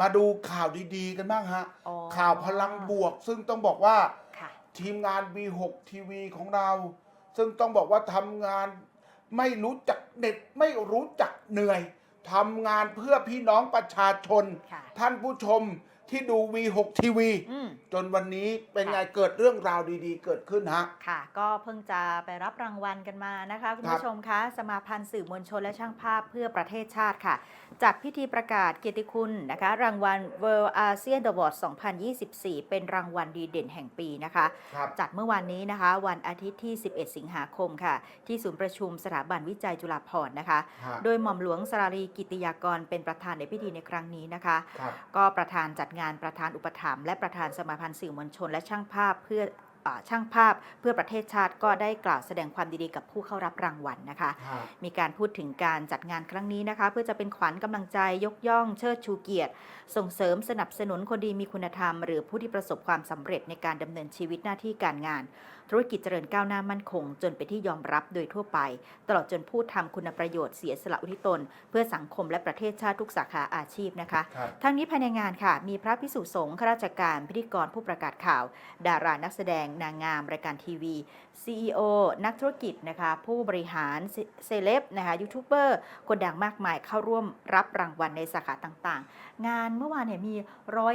มาดูข่าวดี ๆ กันบ้างฮะ อ๋อข่าวพลังบวก ซึ่งต้องบอกว่าค่ะ ทีมงาน V6 ทีวีของเรา ซึ่งต้องบอกว่าทำงานไม่รู้จักเหน็ดไม่รู้จักเหนื่อยทำงานเพื่อพี่น้องประชาชน ค่ะ ท่านผู้ชม ที่ดู V6 ทีวีอืม จนวันนี้เป็นไงค่ะเกิดเรื่องราวดีๆ เกิดขึ้นฮะ ค่ะ ก็เพิ่งจะไปรับรางวัลกันมานะคะ คุณครับผู้ชมคะ สมาพันธ์สื่อมวลชนและช่างภาพเพื่อประเทศชาติค่ะ จัดพิธีประกาศเกียรติคุณนะคะ รางวัล World ASEAN Award 2024 เป็นรางวัลดีเด่นแห่งปีนะคะ ครับ จัดเมื่อวานนี้นะคะ วันอาทิตย์ที่ 11 สิงหาคมค่ะ ที่ศูนย์ประชุมสถาบันวิจัยจุฬาภรณ์นะคะ ฮะโดยหม่อมหลวงสรารีกิติยากรเป็นประธานในพิธีในครั้งนี้นะคะ ครับ ก็ประธานจัดงานประธานอุปถัมภ์และประธานสมาพันธ์สื่อมวลชนและช่างภาพเพื่อ ช่างภาพเพื่อประเทศชาติก็ได้กล่าวแสดงความดีๆกับผู้เข้ารับรางวัลนะคะฮะมีการพูดถึงการจัดงานครั้งนี้นะคะ เพื่อจะเป็นขวัญกำลังใจยกย่องเชิดชูเกียรติ ส่งเสริมสนับสนุนคนดีมีคุณธรรม หรือผู้ที่ประสบความสำเร็จในการดำเนินชีวิตหน้าที่การงาน ธุรกิจเจริญก้าวหน้ามั่นคง จนเป็นที่ยอมรับโดยทั่วไป ตลอดจนผู้ทำคุณประโยชน์เสียสละอุทิศตน เพื่อสังคมและประเทศชาติทุกสาขาอาชีพนะคะครับทั้งนี้ภายในงานค่ะ มีพระพิสุสงฆ์ข้าราชการพิธีกรผู้ประกาศข่าว ดารานักแสดงนางงาม รายการทีวี CEO นักธุรกิจนะคะผู้บริหารเซเซเลบนะคะยูทูบเบอร์คนดังมากมายเข้าร่วมรับรางวัลในสาขาต่างๆ งานเมื่อวานเนี่ยมี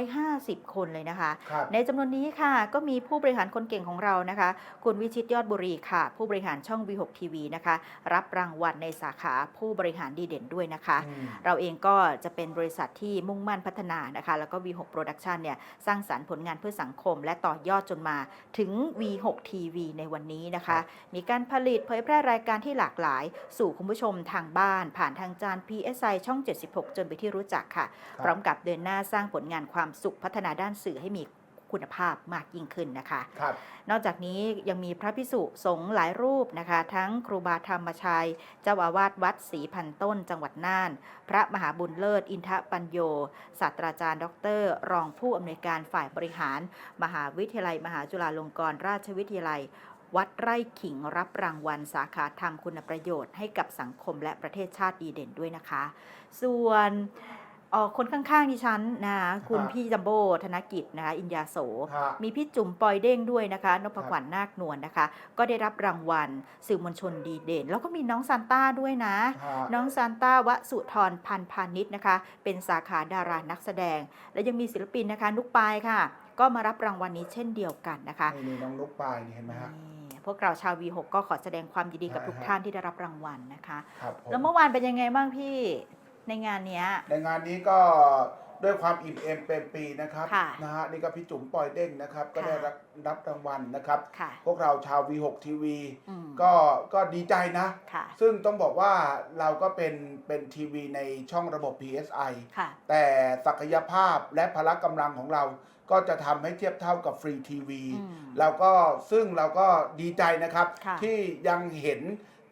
150 คนเลยนะคะครับในจำนวนนี้ค่ะ ก็มีผู้บริหารคนเก่งของเรานะคะ คุณวิชิตยอดบุรีค่ะ ผู้บริหารช่อง V6 TV นะคะ รับรางวัลในสาขาผู้บริหารดีเด่นด้วยนะคะอืมเราเองก็จะเป็นบริษัทที่มุ่งมั่นพัฒนานะคะ แล้วก็ V6 Production เนี่ยสร้างสารรค์ผลงานเพื่อสังคม และต่อยอดจนมาถึง V6 TV ในวันนี้นะคะ มีการผลิตเผยแพร่รายการที่หลากหลาย สู่คุณผู้ชมทางบ้าน ผ่านทางจาน PSI ช่อง 76 จนไปนที่รู้จักค่ะครับพร้อมกับเดินหน้าสร้างผลงานความสุขพัฒนาด้านสื่อให้มี คุณภาพมากยิ่งขึ้นนะคะ ครับ นอกจากนี้ยังมีพระพิสุสงฆ์หลายรูปนะคะ ทั้งครูบาธรรมชัย เจ้าอาวาสวัดศรีพันต้นจังหวัดน่าน พระมหาบุญเลิศ อินทปัญโยศาสตราจารย์ ดร รองผู้อำนวยการฝ่ายบริหาร มหาวิทยาลัย มหาจุฬาลงกรณราชวิทยาลัย วัดไร่ขิงรับรางวัล สาขาธรรมคุณประโยชน์ให้กับสังคมและประเทศชาติดีเด่นด้วยนะคะ ส่วน เอ่อคนข้างๆดิฉันนะคะคุณครับพี่จัมโบ้ธนกิจนะคะอินยาโส ฮะ มีพี่จุ๋มปอยเด้งด้วยนะคะนพขวัญนาคนวลนะคะ ก็ได้รับรางวัลสื่อมวลชนดีเด่น แล้วก็มีน้องซานต้าด้วยนะ ฮะ น้องซานต้าวสุธรพันธ์พาณิชย์นะคะ เป็นสาขาดารานักแสดง และยังมีศิลปินนะคะ นุกปายค่ะ ก็มารับรางวัลนี้เช่นเดียวกันนะคะนี่นี่น้องนุกปายนี่เห็นไหมฮะ นี่พวกเราชาววีหกก็ขอแสดงความยินดีกับใช่ทุกฮะท่านที่ได้รับรางวัลนะคะ ครับผมแล้วเมื่อวานเป็นยังไงบ้างพี่ ในงานเนี้ย ในงานนี้ก็ด้วยความอิ่มเอมเปรมปรีนะครับค่ะนะฮะนี่ก็พี่จุ๋มปอยเด้งนะครับ ก็ค่ะ ได้รับรับรางวัลนะครับ ค่ะ พวกเราชาว V6 ทีวีอืมก็ก็ดีใจนะ ค่ะ ซึ่งต้องบอกว่าเราก็เป็นเป็นทีวีในช่องระบบ PSI ค่ะ แต่ศักยภาพและพละกำลังของเรา ก็จะทำให้เทียบเท่ากับฟรีทีวี อืม เราก็ซึ่งเราก็ดีใจนะครับ ค่ะที่ยังเห็น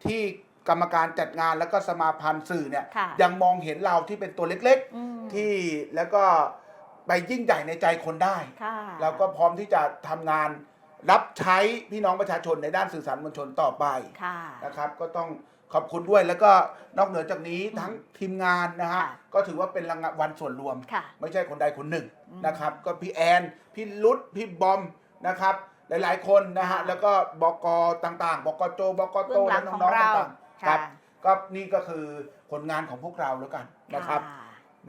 ที่ กรรมการจัดงานแล้วก็สมาพันธ์สื่อเนี่ยค่ะยังมองเห็นเราที่เป็นตัวเล็กอืมๆ ที่แล้วก็ไปยิ่งใหญ่ในใจคนได้ ค่ะเราก็พร้อมที่จะทำงานรับใช้พี่น้องประชาชนในด้านสื่อสารมวลชนต่อไป ค่ะ นะครับก็ต้องขอบคุณด้วยแล้วก็นอกเหนือจากนี้อืมทั้งทีมงานนะฮะค่ะ ก็ถือว่าเป็นรางวัลส่วนรวม ค่ะ ไม่ใช่คนใดคนหนึ่งอืมนะครับ ก็พี่แอนพี่รุดพี่บอมนะครับ หลายๆคนนะฮะค่ะแล้วก็บกต่างๆ บกโจบกโตเบื้องหลัและงน้ขอองงๆเราต่างๆ ครับค่ะก็นี่ก็คือผลงานของพวกเราแล้วกันนะครับค่ะ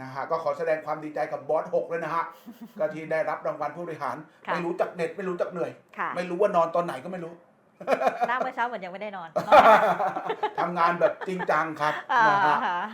นะฮะก็ขอแสดงความดีใจกับบอสหกเลยนะฮะก็ที่ได้รับรางวัลผู้บริหารค่ะไม่รู้จักเหน็ดไม่รู้จักเหนื่อย ค่ะ ไม่รู้ว่านอนตอนไหนก็ไม่รู้ หน้าเมื่อเช้าเหมือนยังไม่ได้นอน ทำงานแบบจริงจังครับอ่านะฮะฮะ